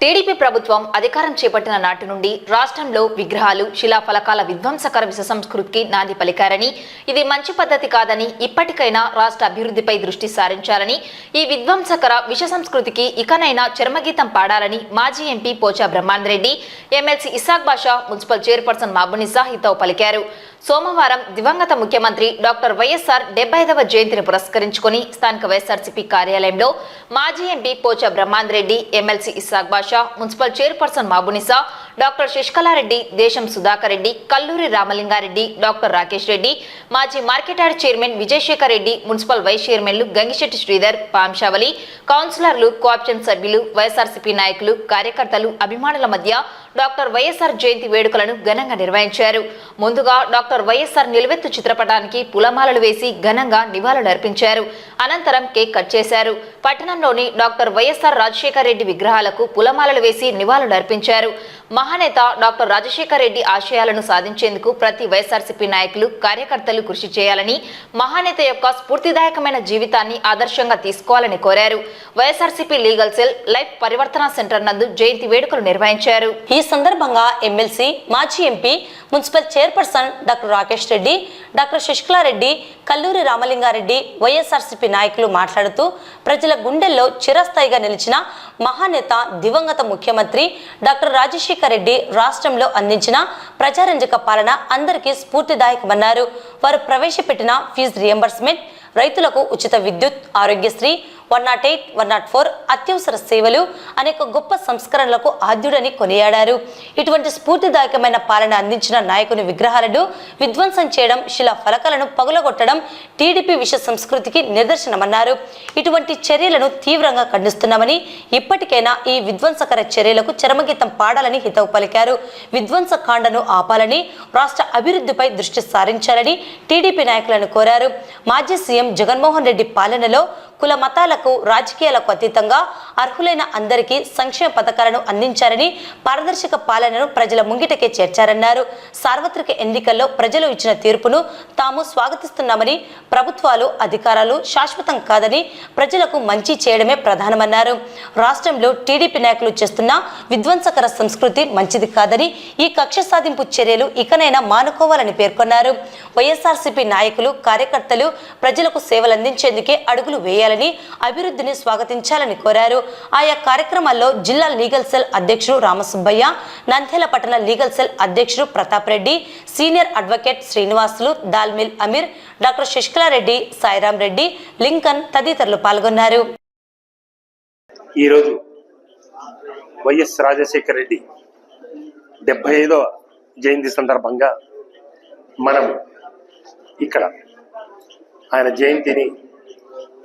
TDP ప్రభుత్వం అధికారం చేపట్టిన నాటి నుండి రాష్ట్రంలో విగ్రహాలు శిలాఫలకాల విధ్వంసకర విష సంస్కృతికి నాంది పలికారని ఇది మంచి పద్ధతి కాదని ఇప్పటికైనా రాష్ట్ర అభివృద్ధిపై దృష్టి సారించాలని ఈ విధ్వంసకర విష సంస్కృతికి ఇకనైనా చర్మగీతం పాడాలని మాజీ MP Pocha Brahmanandareddy MLC Isaq Basha municipal chairperson Mabunisa హితవు పలికారు. సోమవారం దివంగత ముఖ్యమంత్రి డాక్టర్ వైఎస్ఆర్ డెబ్బై ఐదవ జయంతిని పురస్కరించుకుని స్థానిక వైఎస్ఆర్సీపీ కార్యాలయంలో మాజీ MP Pocha Brahmanandareddy MLC Isaq Basha municipal chairperson Mabunisa doctor Sasikalareddy Desam Sudhakar Reddy Kalluri Ramalingareddy doctor Rakesh Reddy మాజీ మార్కెటార్ chairman Vijayasekhar Reddy municipal vice చైర్మన్లు గంగిశెట్టి శ్రీధర్ పాంశావలి కౌన్సిలర్లు కోఆప్షన్ సభ్యులు వైఎస్ఆర్సీపీ నాయకులు కార్యకర్తలు అభిమానుల మధ్య డాక్టర్ వైఎస్ఆర్ జయంతి వేడుకలను ఘనంగా నిర్వహించారు. ముందుగా డాక్టర్ వైఎస్ఆర్ నిలువెత్తు చిత్రపటానికి పులమాలలు వేసి ఘనంగా నివాళులర్పించారు అనంతరం కేక్ కట్ చేశారు. పట్టణంలోని డాక్టర్ వైఎస్ఆర్ రాజశేఖర రెడ్డి విగ్రహాలకు పులమాలలు వేసి నివాళులర్పించారు మహానేత డాక్టర్ రాజశేఖర రెడ్డి ఆశయాలను సాధించేందుకు ప్రతి వైఎస్ఆర్సీపీ నాయకులు కార్యకర్తలు కృషి చేయాలని మహానేత యొక్క స్ఫూర్తిదాయకమైన జీవితాన్ని ఆదర్శంగా తీసుకోవాలని కోరారు. వైఎస్ఆర్సీపీ లీగల్ సెల్ లైఫ్ పరివర్తన సెంటర్ నందు జయంతి వేడుకలు నిర్వహించారు. ఈ సందర్భంగా ఎమ్మెల్సీ మాజీ MP municipal chairperson doctor Rakesh Reddy doctor Sasikalareddy Kalluri Ramalingareddy YSRCP నాయకులు మాట్లాడుతూ ప్రజల గుండెల్లో చిరస్థాయిగా నిలిచిన మహానేత దివంగత ముఖ్యమంత్రి డాక్టర్ రాజశేఖర్ రెడ్డి రాష్ట్రంలో అందించిన ప్రజారంజక పాలన అందరికీ స్ఫూర్తిదాయకమన్నారు. వారు ప్రవేశపెట్టిన ఫీజు రియంబర్స్మెంట్ రైతులకు ఉచిత విద్యుత్ Aarogyasri one not eight one not four అత్యవసర సేవలు అనేక గొప్ప సంస్కరణలకు ఆద్యుడని కొనియాడారు. ఇటువంటి స్ఫూర్తిదాయకమైన పాలన అందించిన నాయకుని విగ్రహాలను విధ్వంసం చేయడం శిలా ఫలకాలను పగులగొట్టడం టీడీపీ విష సంస్కృతికి నిదర్శనమన్నారు. ఇటువంటి చర్యలను తీవ్రంగా ఖండిస్తున్నామని ఇప్పటికైనా ఈ విధ్వంసకర చర్యలకు చరమగీతం పాడాలని హితవు పలికారు. విధ్వంస కాండను ఆపాలని రాష్ట్ర అభివృద్ధిపై దృష్టి సారించాలని టీడీపీ నాయకులను కోరారు. మాజీ సీఎం జగన్మోహన్ రెడ్డి పాలనలో కుల మతాలకు రాజకీయాలకు అతీతంగా అర్హులైన అందరికీ సంక్షేమ పథకాలను అందించారని పారదర్శక పాలనను ప్రజల ముంగిటకే చేర్చారన్నారు. సార్వత్రిక ఎన్నికల్లో ప్రజలు ఇచ్చిన తీర్పును తాము స్వాగతిస్తున్నామని ప్రభుత్వాలు అధికారాలు శాశ్వతం కాదని ప్రజలకు మంచి చేయడమే ప్రధానమన్నారు. రాష్ట్రంలో టీడీపీ నాయకులు చేస్తున్న విధ్వంసకర సంస్కృతి మంచిది కాదని ఈ కక్ష సాధింపు చర్యలు ఇకనైనా మానుకోవాలని పేర్కొన్నారు. వైఎస్ఆర్సీపీ నాయకులు కార్యకర్తలు ప్రజలకు సేవలందించేందుకే అడుగులు చేయాలని అభివృద్ధిని స్వాగతించాలని కోరారు. ఆయా కార్యక్రమాల్లో జిల్లా లీగల్ సెల్ అధ్యక్షుడు రామసుబ్బయ్య నంద్యాల పట్టణ లీగల్ సెల్ అధ్యక్షుడు Pratap Reddy senior advocate Srinivasulu dal mill Ameer doctor Sasikalareddy Sairam Reddy Lincoln తదితరులు పాల్గొన్నారు. ఈరోజు వైఎస్ రాజశేఖర రెడ్డి డెబ్బై ఐదవ జయంతి సందర్భంగా మనం ఇక్కడ ఆయన జయంతిని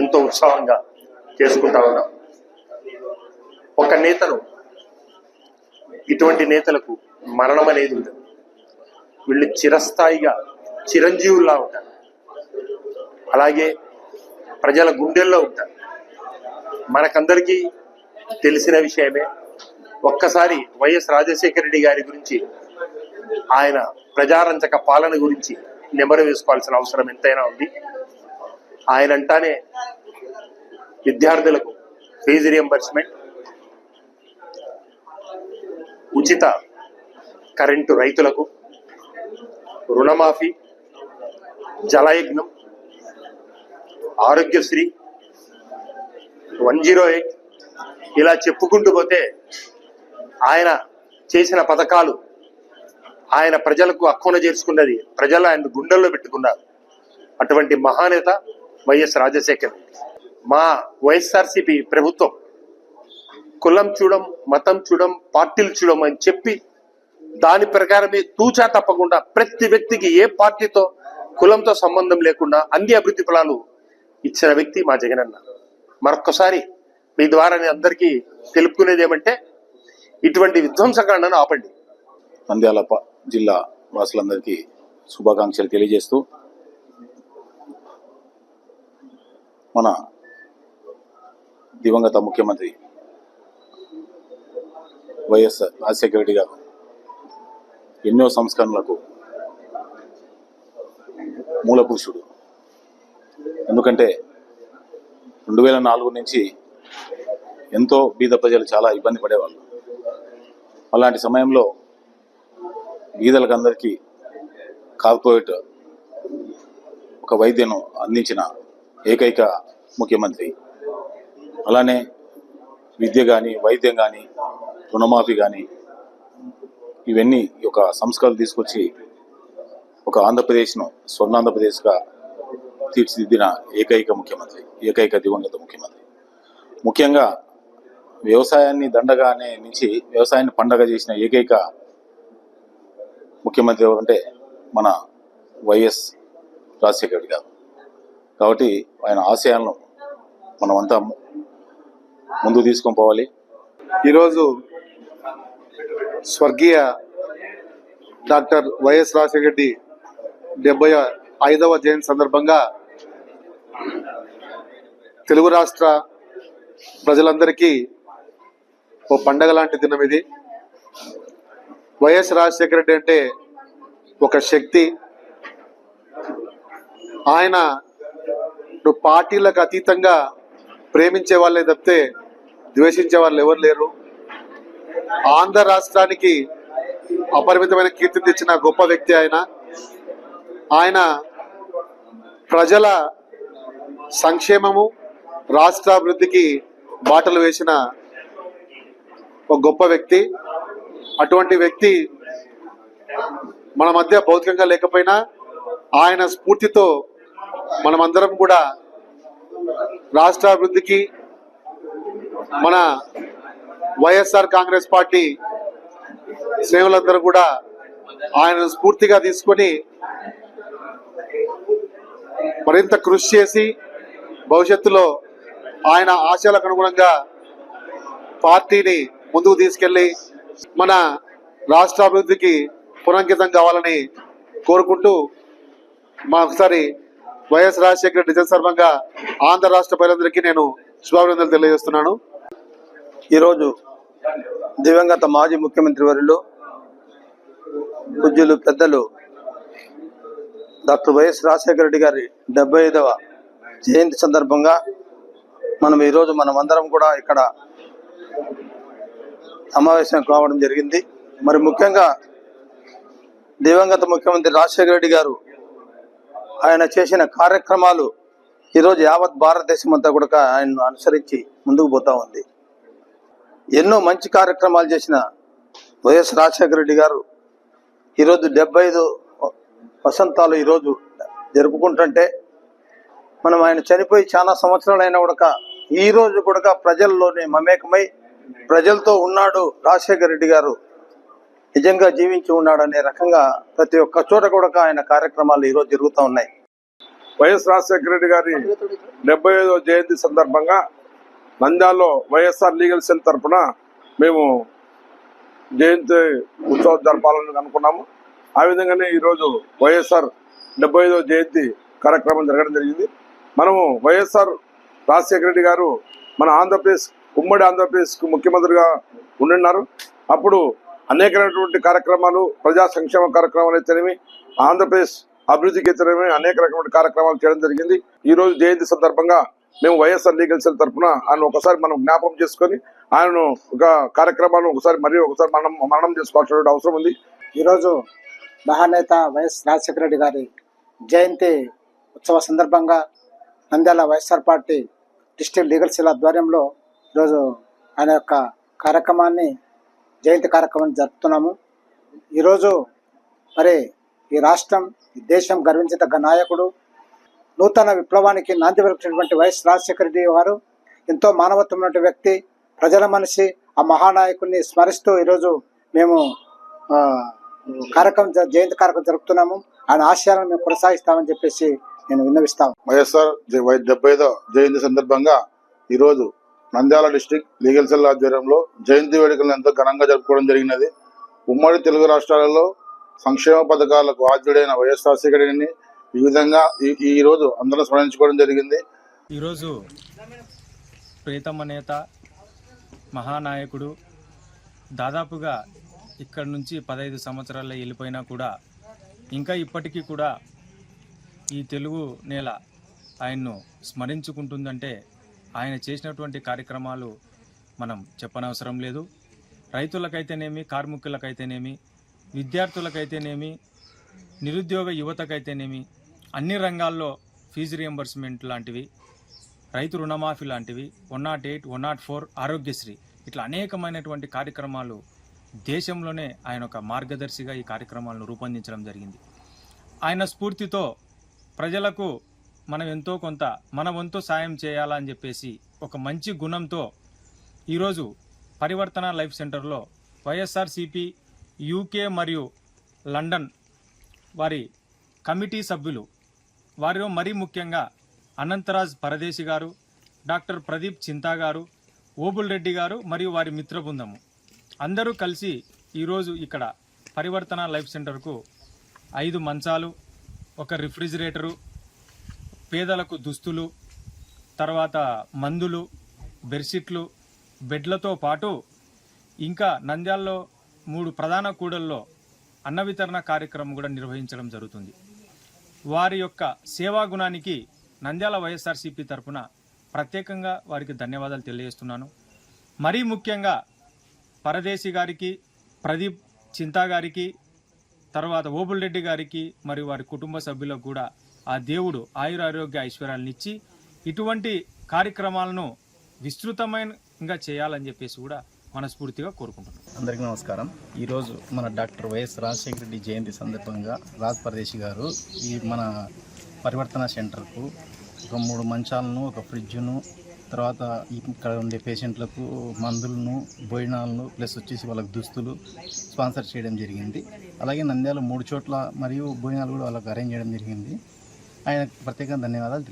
ఎంతో ఉత్సాహంగా చేసుకుంటా ఉన్నాం. ఒక నేతను ఇటువంటి నేతలకు మరణం అనేది ఉండదు. వీళ్ళు చిరస్థాయిగా చిరంజీవుల్లా ఉంటారు. అలాగే ప్రజల గుండెల్లో ఉంటారు. మనకందరికీ తెలిసిన విషయమే ఒక్కసారి వైఎస్ రాజశేఖర రెడ్డి గారి గురించి ఆయన ప్రజారంజక పాలన గురించి నెమరు వేసుకోవాల్సిన అవసరం ఎంతైనా ఉంది. ఆయన అంటానే విద్యార్థులకు ఫీజు రియంబర్స్మెంట్ ఉచిత కరెంటు రైతులకు రుణమాఫీ Jalayagnam Aarogyasri one zero eight ఇలా చెప్పుకుంటూ పోతే ఆయన చేసిన పథకాలు ఆయన ప్రజలకు అక్కున చేర్చుకున్నది ప్రజలు ఆయన గుండెల్లో పెట్టుకున్నారు. అటువంటి మహానేత వైఎస్ రాజశేఖర్. మా వైఎస్ఆర్సిపి ప్రభుత్వం కులం చూడం మతం చూడం పార్టీలు చూడం అని చెప్పి దాని ప్రకారమే తూచా తప్పకుండా ప్రతి వ్యక్తికి ఏ పార్టీతో కులంతో సంబంధం లేకుండా అన్ని అభివృద్ధి ఫలాలు ఇచ్చిన వ్యక్తి మా జగనన్న. మరొక్కసారి మీ ద్వారా నేను అందరికీ తెలుపుకునేది ఏమంటే ఇటువంటి విధ్వంసకాండను ఆపండి. నంద్యాల జిల్లా వాసులందరికీ శుభాకాంక్షలు తెలియజేస్తూ మన దివంగత ముఖ్యమంత్రి వైఎస్ రాజశేఖర రెడ్డి గారు ఎన్నో సంస్కరణలకు మూల పురుషుడు ఎందుకంటే రెండు వేల నాలుగు నుంచి ఎంతో బీద ప్రజలు చాలా ఇబ్బంది పడేవాళ్ళు. అలాంటి సమయంలో బీదలకు అందరికీ కార్పొరేట్ ఒక వైద్యను అందించిన ఏకైక ముఖ్యమంత్రి. అలానే విద్య కానీ వైద్యం కానీ రుణమాఫీ కానీ ఇవన్నీ ఈ యొక్క సంస్కరణలు తీసుకొచ్చి ఒక ఆంధ్రప్రదేశ్ను స్వర్ణాంధ్రప్రదేశ్గా తీర్చిదిద్దిన ఏకైక ముఖ్యమంత్రి ఏకైక దివంగత ముఖ్యమంత్రి. ముఖ్యంగా వ్యవసాయాన్ని దండగానే నుంచి వ్యవసాయాన్ని పండగ చేసిన ఏకైక ముఖ్యమంత్రి ఎవరంటే మన వైఎస్ రాజశేఖర రెడ్డి గారు. కాబట్టి ఆయన ఆశయాలను మనమంతా ము- ముందుకు తీసుకొని పోవాలి. ఈరోజు స్వర్గీయ డాక్టర్ వైఎస్ రాజశేఖర రెడ్డి డెబ్బై ఐదవ జయంతి సందర్భంగా తెలుగు రాష్ట్ర ప్రజలందరికీ ఓ పండగ లాంటి దినం ఇది. వైఎస్ రాజశేఖర రెడ్డి అంటే ఒక శక్తి. ఆయన నువ్వు పార్టీలకు అతీతంగా ప్రేమించే వాళ్ళే తప్పితే ద్వేషించే వాళ్ళు ఎవరు లేరు. ఆంధ్ర రాష్ట్రానికి అపరిమితమైన కీర్తి తెచ్చిన గొప్ప వ్యక్తి ఆయన. ఆయన ప్రజల సంక్షేమము రాష్ట్రాభివృద్ధికి బాటలు వేసిన ఒక గొప్ప వ్యక్తి. అటువంటి వ్యక్తి మన మధ్య భౌతికంగా లేకపోయినా ఆయన స్ఫూర్తితో మనమందరం కూడా రాష్ట్రాభివృద్ధికి మన వైఎస్ఆర్ కాంగ్రెస్ పార్టీ శ్రేణులందరూ కూడా ఆయన స్ఫూర్తిగా తీసుకొని మరింత కృషి చేసి భవిష్యత్తులో ఆయన ఆశయాలకు అనుగుణంగా పార్టీని ముందుకు తీసుకెళ్ళి మన రాష్ట్ర అభివృద్ధికి పునరంకితం కావాలని కోరుకుంటూ మా ఒకసారి వైఎస్ రాజశేఖర రెడ్డి జన సందర్భంగా ఆంధ్ర రాష్ట్ర ప్రజలందరికీ నేను శుభాభినందనలు తెలియజేస్తున్నాను. ఈరోజు దివంగత మాజీ ముఖ్యమంత్రి వర్యులు పూజ్యులు పెద్దలు డాక్టర్ వైఎస్ రాజశేఖర రెడ్డి గారి డెబ్బై ఐదవ జయంతి సందర్భంగా మనం ఈరోజు మనం అందరం కూడా ఇక్కడ సమావేశం కావడం జరిగింది. మరి ముఖ్యంగా దివంగత ముఖ్యమంత్రి రాజశేఖర రెడ్డి గారు ఆయన చేసిన కార్యక్రమాలు ఈరోజు యావత్ భారతదేశం అంతా కూడా ఆయన్ను అనుసరించి ముందుకు పోతా ఉంది. ఎన్నో మంచి కార్యక్రమాలు చేసిన వైఎస్ రాజశేఖర రెడ్డి గారు ఈరోజు డెబ్బై ఐదు వసంతాలు ఈరోజు జరుపుకుంటుంటే మనం ఆయన చనిపోయి చాలా సంవత్సరాలు అయినా కూడా ఈ రోజు కూడా ప్రజల్లోనే మమేకమై ప్రజలతో ఉన్నాడు రాజశేఖర రెడ్డి గారు. నిజంగా జీవించి ఉన్నాడు అనే రకంగా ప్రతి ఒక్క చోట కూడా ఆయన కార్యక్రమాలు ఈరోజు జరుగుతూ ఉన్నాయి. వైఎస్ రాజశేఖర రెడ్డి గారి డెబ్బై ఐదో జయంతి సందర్భంగా నంద్యాలలో వైఎస్ఆర్ లీగల్ సెల్ తరపున మేము జయంతి ఉత్సవం జరపాలని అనుకున్నాము. ఆ విధంగానే ఈరోజు వైఎస్ఆర్ డెబ్బై ఐదో జయంతి కార్యక్రమం జరగడం జరిగింది. మనము వైఎస్ఆర్ రాజశేఖర రెడ్డి గారు మన ఆంధ్రప్రదేశ్ ఉమ్మడి ఆంధ్రప్రదేశ్కు ముఖ్యమంత్రిగా ఉండిన్నారు అప్పుడు అనేకమైనటువంటి కార్యక్రమాలు ప్రజా సంక్షేమ కార్యక్రమాలు అయితేనేమి ఆంధ్రప్రదేశ్ అభివృద్ధికి అయితేనేమి అనేక రకమైన కార్యక్రమాలు చేయడం జరిగింది. ఈ రోజు జయంతి సందర్భంగా మేము వైఎస్ఆర్ లీగల్ సెల్ తరఫున ఆయన ఒకసారి మనం జ్ఞాపకం చేసుకొని ఆయనను ఒక కార్యక్రమాలను ఒకసారి మరియు ఒకసారి మనం మరణం చేసుకోవాల్సిన అవసరం ఉంది. ఈరోజు మహానేత వైఎస్ రాజశేఖర రెడ్డి గారి జయంతి ఉత్సవ సందర్భంగా Nandyal YSR party district legal cell ఆధ్వర్యంలో ఈరోజు ఆయన యొక్క కార్యక్రమాన్ని జయంతి కార్యక్రమం జరుపుతున్నాము. ఈరోజు మరి ఈ రాష్ట్రం ఈ దేశం గర్వించదగ్గ నాయకుడు నూతన విప్లవానికి నాంది పలికినటువంటి వైఎస్ రాజశేఖర రెడ్డి వారు ఎంతో మానవత్వం ఉన్నటువంటి వ్యక్తి ప్రజల మనిషి ఆ మహానాయకుడిని స్మరిస్తూ ఈరోజు మేము కార్యక్రమం జ- జయంతి కార్యక్రమం జరుపుతున్నాము. ఆయన ఆశయాలను మేము కొనసాగిస్తామని చెప్పేసి నేను విన్నవిస్తాను వైఎస్ఆర్ వై- డెబ్బై ఐదో జయంతి సందర్భంగా ఈరోజు నంద్యాల డిస్టిక్ లీగల్ సెల్ ఆధ్వర్యంలో జయంతి వేడుకలను ఎంతో ఘనంగా జరుపుకోవడం జరిగినది. ఉమ్మడి తెలుగు రాష్ట్రాలలో సంక్షేమ పథకాలకు ఆద్యుడైన వైఎస్ రాజశేఖర ఈ విధంగా ఈ- ఈ రోజు అందరం స్మరించుకోవడం జరిగింది. ఈరోజు ప్రీతమ నేత మహానాయకుడు దాదాపుగా ఇక్కడ నుంచి పదహైదు సంవత్సరాలు వెళ్ళిపోయినా కూడా ఇంకా ఇప్పటికీ కూడా ఈ తెలుగు నేల ఆయన్ను స్మరించుకుంటుందంటే ఆయన చేసినటువంటి కార్యక్రమాలు మనం చెప్పనవసరం లేదు. రైతులకైతేనేమి కార్మికులకైతేనేమి విద్యార్థులకైతేనేమి నిరుద్యోగ యువతకైతేనేమి అన్ని రంగాల్లో ఫీజు రియంబర్స్మెంట్ లాంటివి రైతు రుణమాఫీ లాంటివి one not eight one not four Aarogyasri ఇట్లా అనేకమైనటువంటి కార్యక్రమాలు దేశంలోనే ఆయన ఒక మార్గదర్శిగా ఈ కార్యక్రమాలను రూపొందించడం జరిగింది. ఆయన స్ఫూర్తితో ప్రజలకు మనం ఎంతో కొంత మన వంతు సాయం చేయాలని చెప్పేసి ఒక మంచి గుణంతో ఈరోజు పరివర్తన లైఫ్ సెంటర్లో వైఎస్ఆర్సిపి యూకే మరియు లండన్ వారి కమిటీ సభ్యులు వారిలో మరీ ముఖ్యంగా అనంతరాజ్ పరదేశి గారు డాక్టర్ ప్రదీప్ చింతా గారు ఓబుల్ రెడ్డి గారు మరియు వారి మిత్ర బృందము. అందరూ కలిసి ఈరోజు ఇక్కడ పరివర్తన లైఫ్ సెంటర్కు ఐదు మంచాలు ఒక రిఫ్రిజిరేటరు పేదలకు దుస్తులు తర్వాత మందులు బెడ్షీట్లు బెడ్లతో పాటు ఇంకా నంద్యాలలో మూడు ప్రధాన కూడల్లో అన్న వితరణ కార్యక్రమం కూడా నిర్వహించడం జరుగుతుంది. వారి యొక్క సేవా గుణానికి నంద్యాల వైఎస్ఆర్సీపీ తరపున ప్రత్యేకంగా వారికి ధన్యవాదాలు తెలియజేస్తున్నాను. మరీ ముఖ్యంగా పరదేశి గారికి ప్రదీప్ చింతా గారికి తర్వాత ఓబుల్ రెడ్డి గారికి మరియు వారి కుటుంబ సభ్యులకు కూడా ఆ దేవుడు ఆయుర ఆరోగ్య ఐశ్వర్యాలను ఇచ్చి ఇటువంటి కార్యక్రమాలను విస్తృతమైనగా చేయాలని చెప్పేసి కూడా మనస్ఫూర్తిగా కోరుకుంటున్నాం. అందరికీ నమస్కారం. ఈరోజు మన డాక్టర్ వైఎస్ రాజశేఖర రెడ్డి జయంతి సందర్భంగా రాజ్ పరదేశి గారు ఈ మన పరివర్తన సెంటర్కు ఒక మూడు మంచాలను ఒక ఫ్రిడ్జ్ను తర్వాత ఇక్కడ ఉండే పేషెంట్లకు మందులను భోజనాలను ప్లస్ వచ్చేసి వాళ్ళకి దుస్తులు స్పాన్సర్ చేయడం జరిగింది. అలాగే నంద్యాల మూడు చోట్ల మరియు భోజనాలు కూడా వాళ్ళకి అరేంజ్ చేయడం జరిగింది. ఆయనకు ప్రత్యేకంగా ధన్యవాదాలు.